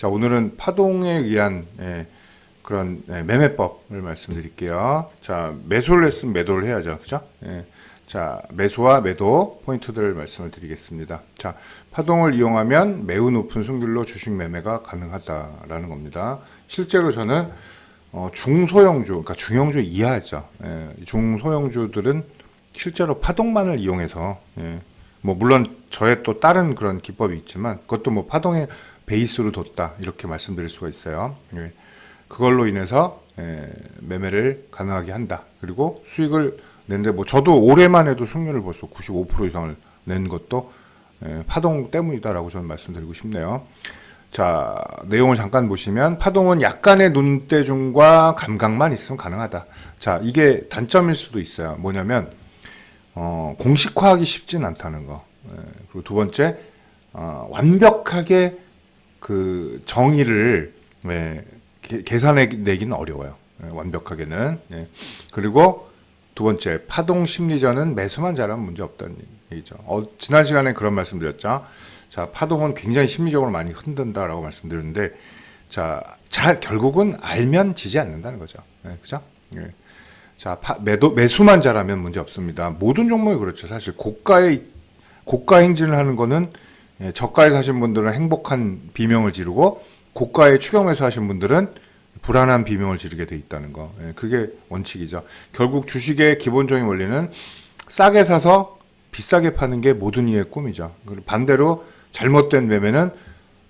자, 오늘은 파동에 의한 예, 그런 예, 매매법을 말씀드릴게요. 자, 매수를 했으면 매도를 해야죠. 그죠? 예. 자, 매수와 매도 포인트들을 말씀을 드리겠습니다. 자, 파동을 이용하면 매우 높은 승률로 주식 매매가 가능하다라는 겁니다. 실제로 저는 어, 중소형주, 그러니까 중형주 이하죠. 예, 중소형주들은 실제로 파동만을 이용해서 예, 뭐 물론 저의 또 다른 그런 기법이 있지만 그것도 뭐 파동의 베이스로 뒀다 이렇게 말씀드릴 수가 있어요. 예, 그걸로 인해서 예, 매매를 가능하게 한다. 그리고 수익을 낸데 뭐 저도 올해만 해도 승률을 벌써 95% 이상을 낸 것도 예, 파동 때문이다라고 저는 말씀드리고 싶네요. 자, 내용을 잠깐 보시면 파동은 약간의 눈대중과 감각만 있으면 가능하다. 자, 이게 단점일 수도 있어요. 뭐냐면 어, 공식화하기 쉽진 않다는 거. 예, 그리고 두 번째 어, 완벽하게 그 정의를 예, 계- 계산해 내기는 어려워요. 예, 완벽하게는. 예. 그리고 두 번째 파동 심리전은 매수만 잘하면 문제 없다는 얘기죠. 어, 지난 시간에 그런 말씀드렸죠. 자 파동은 굉장히 심리적으로 많이 흔든다라고 말씀드렸는데 자 잘 결국은 알면 지지 않는다는 거죠. 예, 그죠? 예. 자 파- 매도 매수만 잘하면 문제 없습니다. 모든 종목이 그렇죠. 사실 고가의 고가 행진을 하는 거는 예, 저가에 사신 분들은 행복한 비명을 지르고 고가에 추경 매수하신 분들은 불안한 비명을 지르게 돼 있다는 거. 예, 그게 원칙이죠. 결국 주식의 기본적인 원리는 싸게 사서 비싸게 파는 게 모든 이의 꿈이죠. 그리고 반대로 잘못된 매매는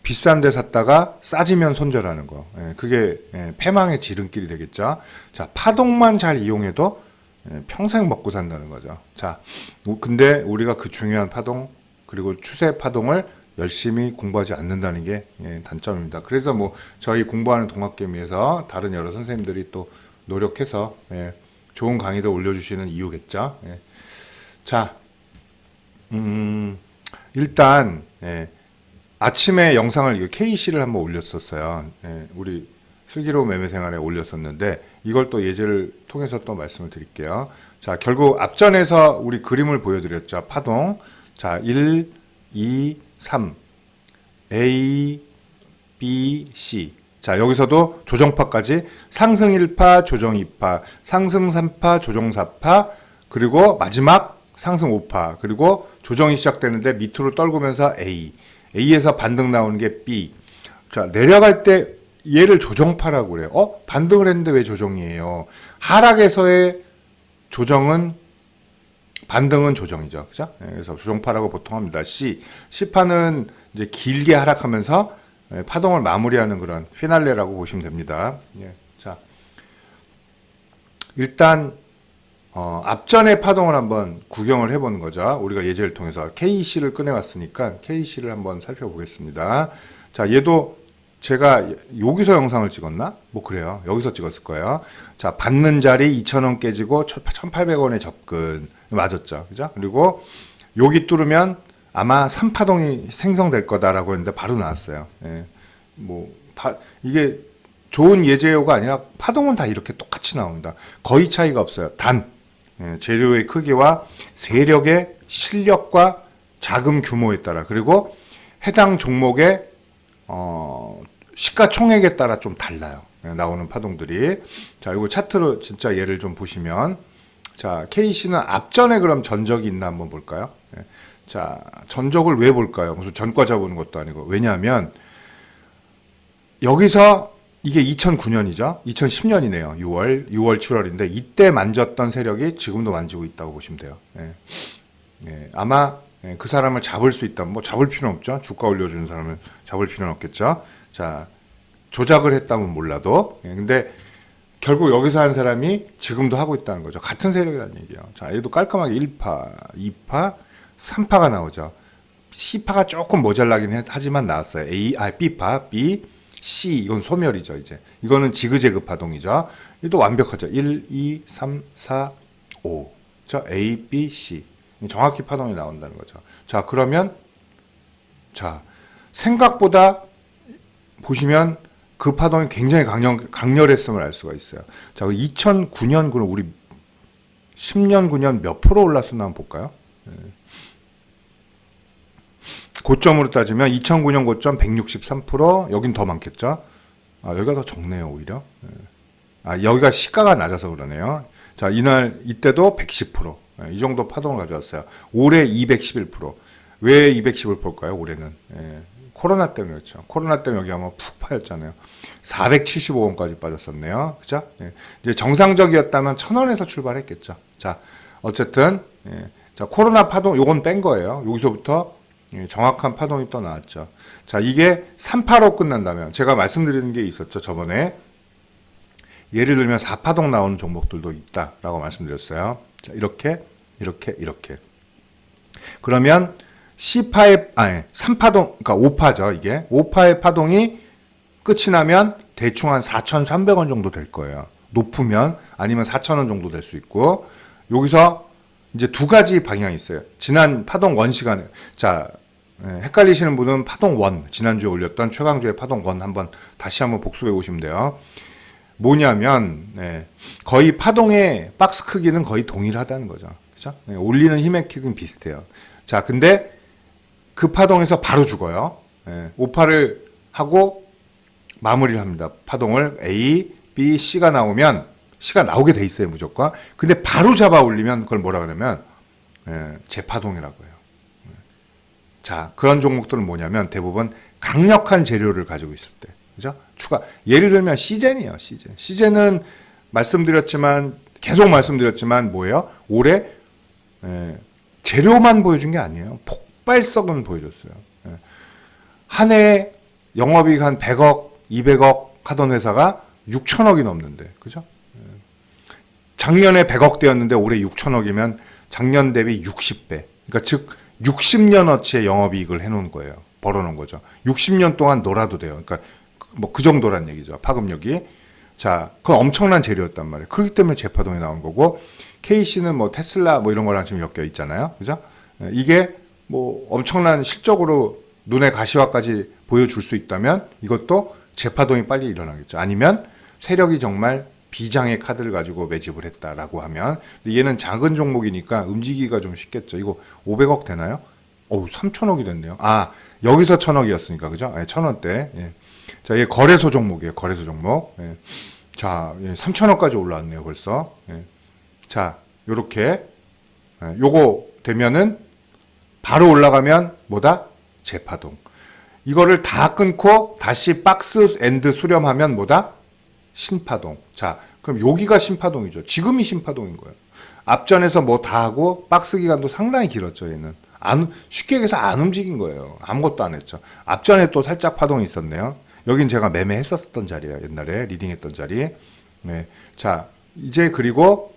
비싼 데 샀다가 싸지면 손절하는 거. 예, 그게 예, 패망의 지름길이 되겠죠. 자, 파동만 잘 이용해도 예, 평생 먹고 산다는 거죠. 자, 우- 근데 우리가 그 중요한 파동 그리고 추세 파동을 열심히 공부하지 않는다는 게 예, 단점입니다. 그래서 뭐 저희 공부하는 동학개미에서 다른 여러 선생님들이 또 노력해서 예, 좋은 강의도 올려주시는 이유겠죠. 예. 자, 음, 일단 예, 아침에 영상을 이거 KC를 한번 올렸었어요. 예, 우리 슬기로운 매매 생활에 올렸었는데 이걸 또 예제를 통해서 또 말씀을 드릴게요. 자, 결국 앞전에서 우리 그림을 보여드렸죠. 파동. 자, 1, 2, 3. A, B, C. 자, 여기서도 조정파까지 상승 1파, 조정 2파, 상승 3파, 조정 4파, 그리고 마지막 상승 5파, 그리고 조정이 시작되는데 밑으로 떨구면서 A. A에서 반등 나오는 게 B. 자, 내려갈 때 얘를 조정파라고 그래요. 어? 반등을 했는데 왜 조정이에요? 하락에서의 조정은 반등은 조정이죠. 그죠? 예, 그래서 조정파라고 보통 합니다. C. C파는 이제 길게 하락하면서 예, 파동을 마무리하는 그런 피날레라고 보시면 됩니다. 예. 자. 일단 어, 앞전의 파동을 한번 구경을 해보는 거죠. 우리가 예제를 통해서 KC를 꺼내왔으니까 KC를 한번 살펴보겠습니다. 자, 얘도 제가 여기서 영상을 찍었나? 뭐 그래요. 여기서 찍었을 거예요. 자, 받는 자리 2,000원 깨지고 1,800원에 접근. 맞았죠. 그죠? 그리고 여기 뚫으면 아마 3파동이 생성될 거다라고 했는데 바로 나왔어요. 예. 뭐, 바, 이게 좋은 예제요가 아니라 파동은 다 이렇게 똑같이 나옵니다. 거의 차이가 없어요. 단, 예, 재료의 크기와 세력의 실력과 자금 규모에 따라 그리고 해당 종목의 어, 시가총액에 따라 좀 달라요. 예, 나오는 파동들이. 자, 이거 차트로 진짜 예를 좀 보시면 자, KC는 앞전에 그럼 전적이 있나 한번 볼까요? 예. 자, 전적을 왜 볼까요? 무슨 전과 잡는 것도 아니고. 왜냐하면 여기서 이게 2009년이죠. 2010년이네요. 6월, 6월, 7월인데 이때 만졌던 세력이 지금도 만지고 있다고 보시면 돼요. 예. 예, 아마 예, 그 사람을 잡을 수 있다. 뭐 잡을 필요는 없죠. 주가 올려주는 사람을 잡을 필요는 없겠죠. 자, 조작을 했다면 몰라도. 예, 근데 결국 여기서 한 사람이 지금도 하고 있다는 거죠. 같은 세력이라는 얘기예요. 자, 얘도 깔끔하게 1파, 2파, 3파가 나오죠. C파가 조금 모자라긴 해- 하지만 나왔어요. A, 아, B파, B, C, 이건 소멸이죠, 이제. 이거는 지그재그 파동이죠. 이도 완벽하죠. 1, 2, 3, 4, 5. 자, A, B, C. 정확히 파동이 나온다는 거죠. 자, 그러면, 자, 생각보다 보시면 그 파동이 굉장히 강렬, 강렬했음을 알 수가 있어요. 자, 2009년, 그럼 우리 10년, 9년 몇 프로 올랐었나 한번 볼까요? 예. 고점으로 따지면 2009년 고점 163%, 여긴 더 많겠죠? 아, 여기가 더 적네요, 오히려. 예. 아, 여기가 시가가 낮아서 그러네요. 자, 이날, 이때도 110%. 예, 이 정도 파동을 가져왔어요. 올해 211%. 왜 211%일까요, 올해는? 예, 코로나 때문에 그렇죠. 코로나 때문에 여기 아마 푹 파였잖아요. 475원까지 빠졌었네요. 그죠? 예, 이제 정상적이었다면 1000원에서 출발했겠죠. 자, 어쨌든, 예, 자, 코로나 파동, 요건 뺀 거예요. 여기서부터 예, 정확한 파동이 또 나왔죠. 자, 이게 385 끝난다면, 제가 말씀드리는 게 있었죠, 저번에. 예를 들면 4파동 나오는 종목들도 있다라고 말씀드렸어요. 자, 이렇게, 이렇게, 이렇게. 그러면 C파의, 아니, 3파동, 그러니까 5파죠, 이게. 5파의 파동이 끝이 나면 대충 한 4,300원 정도 될 거예요. 높으면 아니면 4,000원 정도 될 수 있고, 여기서 이제 두 가지 방향이 있어요. 지난 파동 원 시간에, 자, 예, 헷갈리시는 분은 파동 원, 지난주에 올렸던 최강주의 파동 원 한번 다시 한번 복습해 보시면 돼요. 뭐냐면, 예, 거의 파동의 박스 크기는 거의 동일하다는 거죠. 그죠? 예, 올리는 힘의 크기는 비슷해요. 자, 근데 그 파동에서 바로 죽어요. 예, 오파를 하고 마무리를 합니다. 파동을 A, B, C가 나오면 C가 나오게 돼 있어요 무조건. 근데 바로 잡아 올리면 그걸 뭐라 그러냐면 예, 재파동이라고 해요. 예. 자 그런 종목들은 뭐냐면 대부분 강력한 재료를 가지고 있을 때, 그죠? 추가 예를 들면 시젠이에요. 시젠. 시젠은 말씀드렸지만 계속 말씀드렸지만 뭐예요? 올해 예, 재료만 보여준 게 아니에요. 폭발성은 보여줬어요. 예. 한 해에 영업이익 한 100억, 200억 하던 회사가 6천억이 넘는데, 그죠? 예. 작년에 100억 대였는데 올해 6천억이면 작년 대비 60배. 그러니까 즉 60년어치의 영업이익을 해놓은 거예요. 벌어놓은 거죠. 60년 동안 놀아도 돼요. 그러니까 뭐 그 정도란 얘기죠. 파급력이. 자, 그건 엄청난 재료였단 말이에요. 그렇기 때문에 재파동이 나온 거고, KC는 뭐 테슬라 뭐 이런 거랑 지금 엮여 있잖아요. 그죠? 예, 이게 뭐 엄청난 실적으로 눈에 가시화까지 보여줄 수 있다면 이것도 재파동이 빨리 일어나겠죠. 아니면 세력이 정말 비장의 카드를 가지고 매집을 했다라고 하면 얘는 작은 종목이니까 움직이기가 좀 쉽겠죠. 이거 500억 되나요? 어우 3천억이 됐네요. 아 여기서 천억이었으니까 그죠? 예, 천원대. 예. 자, 이게 거래소 종목이에요. 거래소 종목. 예. 자, 예, 3천억까지 올라왔네요. 벌써. 예. 자, 요렇게 예, 요거 되면은 바로 올라가면 뭐다? 재파동. 이거를 다 끊고 다시 박스 엔드 수렴하면 뭐다? 신파동. 자, 그럼 여기가 신파동이죠. 지금이 신파동인 거예요. 앞전에서 뭐 다 하고 박스 기간도 상당히 길었죠, 얘는. 안, 쉽게 얘기해서 안 움직인 거예요. 아무것도 안 했죠. 앞전에 또 살짝 파동이 있었네요. 여긴 제가 매매했었던 자리예요. 옛날에 리딩했던 자리. 네. 자, 이제 그리고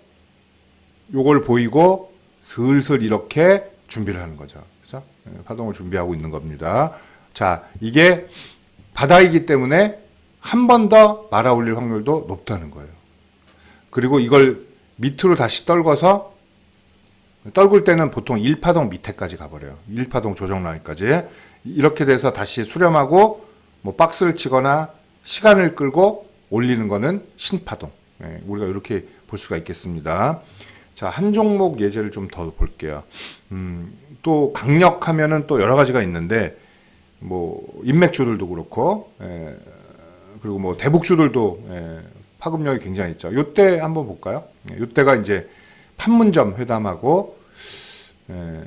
요걸 보이고 슬슬 이렇게 준비를 하는 거죠. 그죠? 네, 파동을 준비하고 있는 겁니다. 자, 이게 바닥이기 때문에 한 번 더 말아 올릴 확률도 높다는 거예요. 그리고 이걸 밑으로 다시 떨궈서 떨굴 때는 보통 1파동 밑에까지 가버려요. 1파동 조정 라인까지. 이렇게 돼서 다시 수렴하고 뭐 박스를 치거나 시간을 끌고 올리는 거는 신파동. 예, 우리가 이렇게 볼 수가 있겠습니다. 자, 한 종목 예제를 좀 더 볼게요. 음, 또 강력하면은 또 여러 가지가 있는데 뭐 인맥주들도 그렇고 예, 그리고 뭐 대북주들도 예, 파급력이 굉장히 있죠. 요때 한번 볼까요? 예, 요때가 이제 판문점 회담하고 예,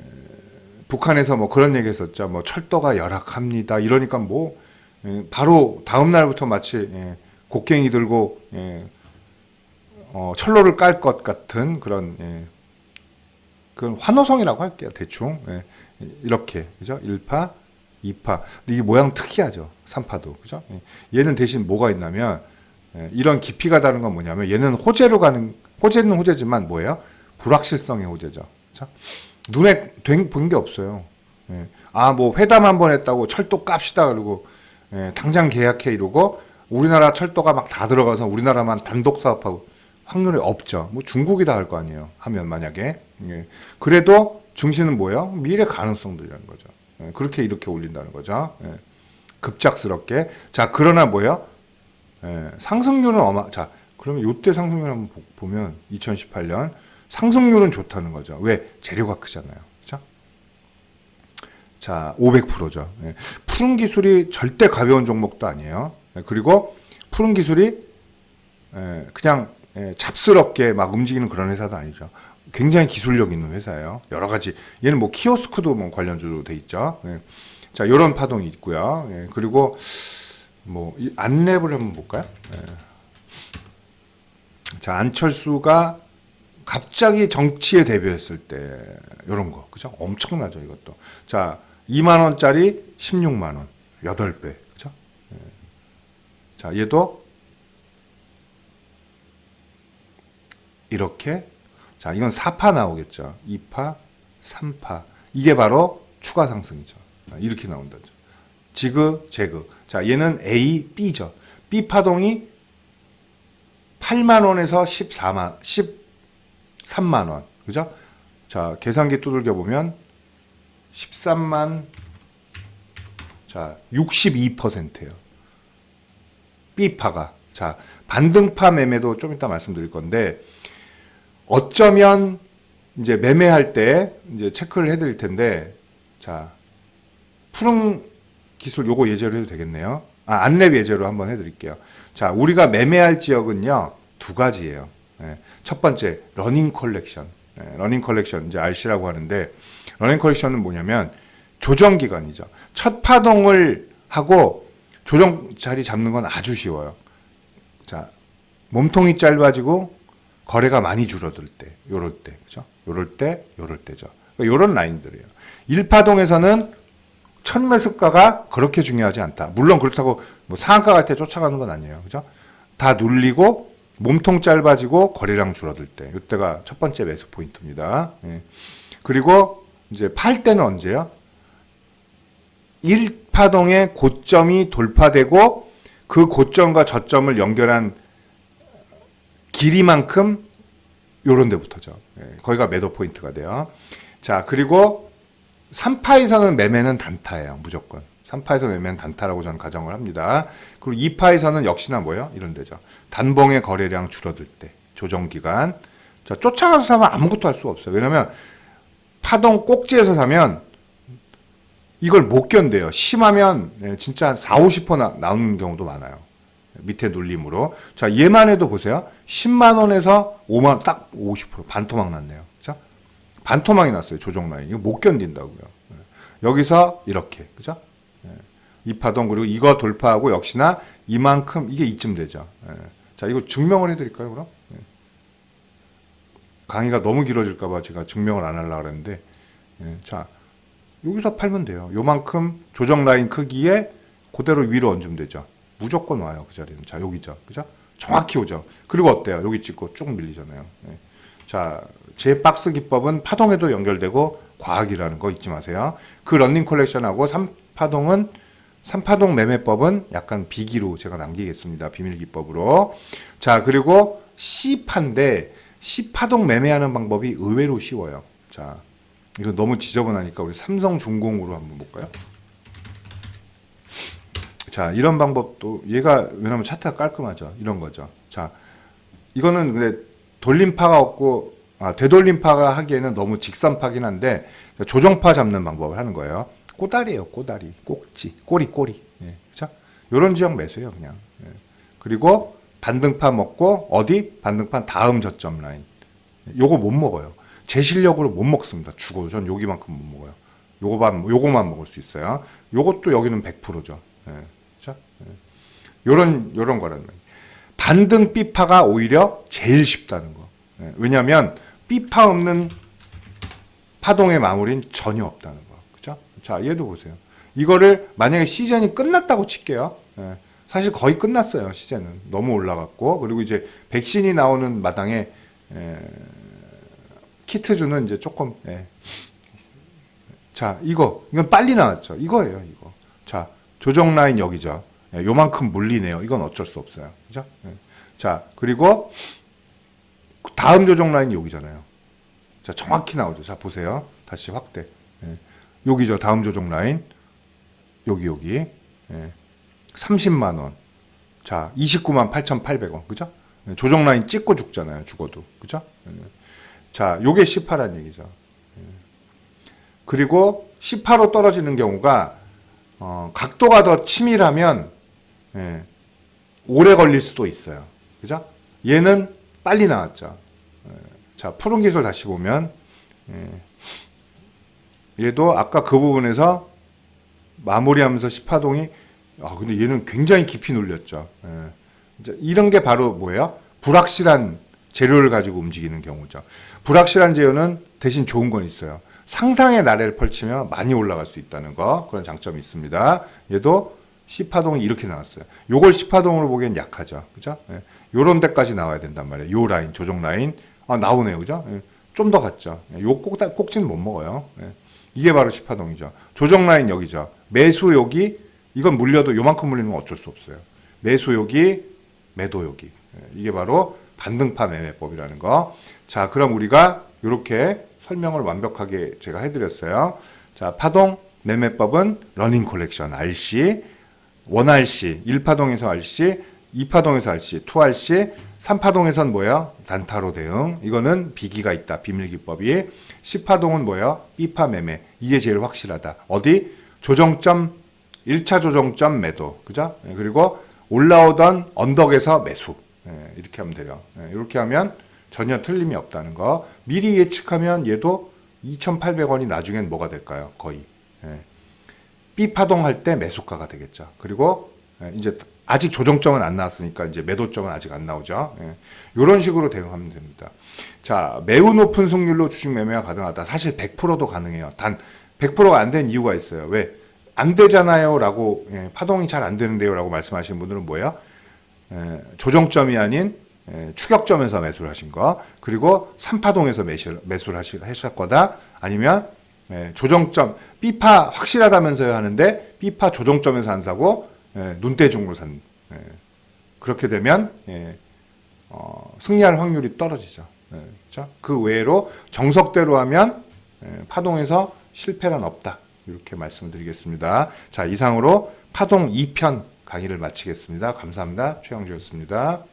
북한에서 뭐 그런 얘기 했었죠. 뭐 철도가 열악합니다. 이러니까 뭐 예, 바로 다음 날부터 마치 예, 곡괭이 들고 예, 어, 철로를 깔 것 같은 그런 예, 그건 환호성이라고 할게요. 대충 예, 이렇게 그죠? 1파, 2파. 근데 이게 모양 특이하죠. 3파도 그죠? 예, 얘는 대신 뭐가 있냐면 예, 이런 깊이가 다른 건 뭐냐면 얘는 호재로 가는 호재는 호재지만 뭐예요? 불확실성의 호재죠. 그죠? 눈에 본 게 없어요. 예. 아, 뭐 회담 한 번 했다고 철도 깝시다 그러고 예, 당장 계약해 이러고 우리나라 철도가 막 다 들어가서 우리나라만 단독 사업하고 확률이 없죠. 뭐 중국이 다 할 거 아니에요. 하면 만약에 예. 그래도 중심은 뭐예요? 미래 가능성들이라는 거죠. 예, 그렇게 이렇게 올린다는 거죠. 예. 급작스럽게. 자 그러나 뭐예요? 예, 상승률은 어마. 자 그러면 요때 상승률 한번 보- 보면 2018년 상승률은 좋다는 거죠. 왜 재료가 크잖아요. 그죠? 자, 500%죠. 예. 푸른 기술이 절대 가벼운 종목도 아니에요. 예, 그리고 푸른 기술이 예, 그냥 예, 잡스럽게 막 움직이는 그런 회사도 아니죠. 굉장히 기술력 있는 회사예요. 여러 가지 얘는 뭐 키오스크도 뭐 관련주로 돼 있죠. 예. 자, 이런 파동이 있고요. 예, 그리고 뭐이 안랩을 한번 볼까요? 예. 자, 안철수가 갑자기 정치에 데뷔했을 때 이런 거 그죠? 엄청나죠 이것도. 자, 2만 원짜리 16만 원, 8배 그죠? 예. 자, 얘도 이렇게 자, 이건 4파 나오겠죠. 2파, 3파. 이게 바로 추가 상승이죠. 아, 이렇게 나온다죠. 지그, 제그. 자, 얘는 A, B죠. B 파동이 8만 원에서 14만 13만 원. 그죠? 자, 계산기 두들겨 보면 13만 자, 62%예요. B파가. 자, 반등파 매매도 좀 이따 말씀드릴 건데 어쩌면 이제 매매할 때 이제 체크를 해 드릴 텐데 자, 푸른 기술 요거 예제로 해도 되겠네요. 아, 안랩 예제로 한번 해 드릴게요. 자, 우리가 매매할 지역은요. 두 가지예요. 예, 첫 번째 러닝 컬렉션. 예, 러닝 컬렉션 이제 RC라고 하는데 러닝 컬렉션은 뭐냐면 조정 기간이죠. 첫 파동을 하고 조정 자리 잡는 건 아주 쉬워요. 자, 몸통이 짧아지고 거래가 많이 줄어들 때, 요럴 때, 그죠? 요럴 때, 요럴 때죠. 그러니까 요런 라인들이에요. 1파동에서는 첫 매수가가 그렇게 중요하지 않다. 물론 그렇다고 뭐 상한가 갈 때 쫓아가는 건 아니에요. 그죠? 다 눌리고 몸통 짧아지고 거래량 줄어들 때. 이때가 첫 번째 매수 포인트입니다. 예. 그리고 이제 팔 때는 언제요? 1파동의 고점이 돌파되고 그 고점과 저점을 연결한 길이만큼 요런 데부터죠. 예, 거기가 매도 포인트가 돼요. 자, 그리고 3파에서는 매매는 단타예요. 무조건. 3파에서 매매는 단타라고 저는 가정을 합니다. 그리고 2파에서는 역시나 뭐예요? 이런 데죠. 단봉의 거래량 줄어들 때. 조정 기간. 자, 쫓아가서 사면 아무것도 할 수가 없어요. 왜냐면 파동 꼭지에서 사면 이걸 못 견뎌요. 심하면 예, 진짜 4, 50% 나, 나오는 경우도 많아요. 밑에 눌림으로. 자, 얘만 해도 보세요. 10만 원에서 5만 원, 딱 50% 반토막 났네요. 그죠? 반토막이 났어요. 조정 라인. 이거 못 견딘다고요. 예. 여기서 이렇게. 그죠? 예. 이 파동 그리고 이거 돌파하고 역시나 이만큼 이게 이쯤 되죠. 예. 자, 이거 증명을 해 드릴까요, 그럼? 예. 강의가 너무 길어질까 봐 제가 증명을 안 하려고 그랬는데. 예. 자, 여기서 팔면 돼요. 요만큼 조정 라인 크기에 그대로 위로 얹으면 되죠. 무조건 와요 그 자리는. 자 여기죠, 그죠? 정확히 오죠. 그리고 어때요? 여기 찍고 쭉 밀리잖아요. 네. 자, 제 박스 기법은 파동에도 연결되고 과학이라는 거 잊지 마세요. 그 런닝 컬렉션하고 3파동은 3파동 매매법은 약간 비기로 제가 남기겠습니다. 비밀 기법으로. 자, 그리고 C파인데 C파동 매매하는 방법이 의외로 쉬워요. 자, 이거 너무 지저분하니까 우리 삼성중공으로 한번 볼까요? 자, 이런 방법도 얘가 왜냐면 차트가 깔끔하죠. 이런 거죠. 자, 이거는 근데 돌림파가 없고 아, 되돌림파가 하기에는 너무 직선파긴 한데 조정파 잡는 방법을 하는 거예요. 꼬다리예요, 꼬다리, 꼭지, 꼬리, 꼬리. 예, 자, 요런 지역 매수예요, 그냥. 예. 그리고 반등파 먹고 어디 반등판 다음 저점 라인. 요거 못 먹어요. 제 실력으로 못 먹습니다. 죽어요. 전 여기만큼 못 먹어요. 요거만 요거만 먹을 수 있어요. 요것도 여기는 100%죠. 예. 그죠? 예. 요런 요런 거라는 거예요. 반등 B파가 오히려 제일 쉽다는 거. 예. 왜냐하면 B파 없는 파동의 마무리는 전혀 없다는 거. 그죠? 자, 얘도 보세요. 이거를 만약에 시즌이 끝났다고 칠게요. 예. 사실 거의 끝났어요. 시즌은 너무 올라갔고 그리고 이제 백신이 나오는 마당에 예. 키트주는 이제 조금 예. 자 이거 이건 빨리 나왔죠 이거예요 이거 자 조정 라인 여기죠 예, 요만큼 물리네요 이건 어쩔 수 없어요 그죠 예. 자 그리고 다음 조정 라인이 여기잖아요 자 정확히 나오죠 자 보세요 다시 확대 예. 여기죠 다음 조정 라인 여기 여기 예. 30만 원. 자, 29만 8,800원. 그죠? 예, 조정 라인 찍고 죽잖아요. 죽어도. 그죠? 예. 자, 요게 18란 얘기죠. 예. 그리고 18로 떨어지는 경우가 어, 각도가 더 치밀하면 예, 오래 걸릴 수도 있어요. 그죠? 얘는 빨리 나왔죠. 예, 자, 푸른 기술 다시 보면 예, 얘도 아까 그 부분에서 마무리하면서 18동이 아 근데 얘는 굉장히 깊이 눌렸죠. 예. 이런 게 바로 뭐예요? 불확실한 재료를 가지고 움직이는 경우죠. 불확실한 재료는 대신 좋은 건 있어요. 상상의 나래를 펼치면 많이 올라갈 수 있다는 거 그런 장점이 있습니다. 얘도 10파동이 이렇게 나왔어요. 요걸 10파동으로 보기엔 약하죠. 그죠? 예. 요런 데까지 나와야 된단 말이에요. 요 라인, 조정 라인. 아, 나오네요. 그죠? 예. 좀더 갔죠. 예. 요 꼭, 꼭지는 못 먹어요. 예. 이게 바로 10파동이죠. 조정 라인 여기죠. 매수 여기, 이건 물려도 요만큼 물리는 건 어쩔 수 없어요. 매수 여기, 매도 여기. 예. 이게 바로 반등파 매매법이라는 거. 자, 그럼 우리가 이렇게 설명을 완벽하게 제가 해드렸어요. 자, 파동 매매법은 러닝 콜렉션 RC, 원 RC, 1파동에서 RC, 2파동에서 RC, 2RC, 3파동에선 뭐야? 단타로 대응. 이거는 비기가 있다. 비밀 기법이. 10파동은 뭐야? 2파 매매. 이게 제일 확실하다. 어디? 조정점 1차 조정점 매도. 그죠? 예, 그리고 올라오던 언덕에서 매수. 예, 이렇게 하면 돼요. 예, 이렇게 하면 전혀 틀림이 없다는 거. 미리 예측하면 얘도 2,800원이 나중엔 뭐가 될까요? 거의. 예. B 파동할 때 매수가가 되겠죠. 그리고 예, 이제 아직 조정점은 안 나왔으니까 이제 매도점은 아직 안 나오죠. 이런 식으로 대응하면 됩니다. 자, 매우 높은 승률로 주식 매매가 가능하다. 사실 100%도 가능해요. 단 100%가 안 된 이유가 있어요. 왜? 안 되잖아요 라고 예, 파동이 잘 안 되는데요 라고 말씀하시는 분들은 뭐예요? 예, 조정점이 아닌 예, 추격점에서 매수를 하신 거 그리고 3파동에서 매수, 매수를 하실 거다 아니면 예, 조정점 B파 확실하다면서요 하는데 B파 조정점에서 안 사고 예, 눈대중으로 산 예, 그렇게 되면 예, 어, 승리할 확률이 떨어지죠. 예? 그 외로 정석대로 하면 예, 파동에서 실패는 없다. 이렇게 말씀드리겠습니다. 자 이상으로 파동 2편 강의를 마치겠습니다. 감사합니다. 최영주였습니다.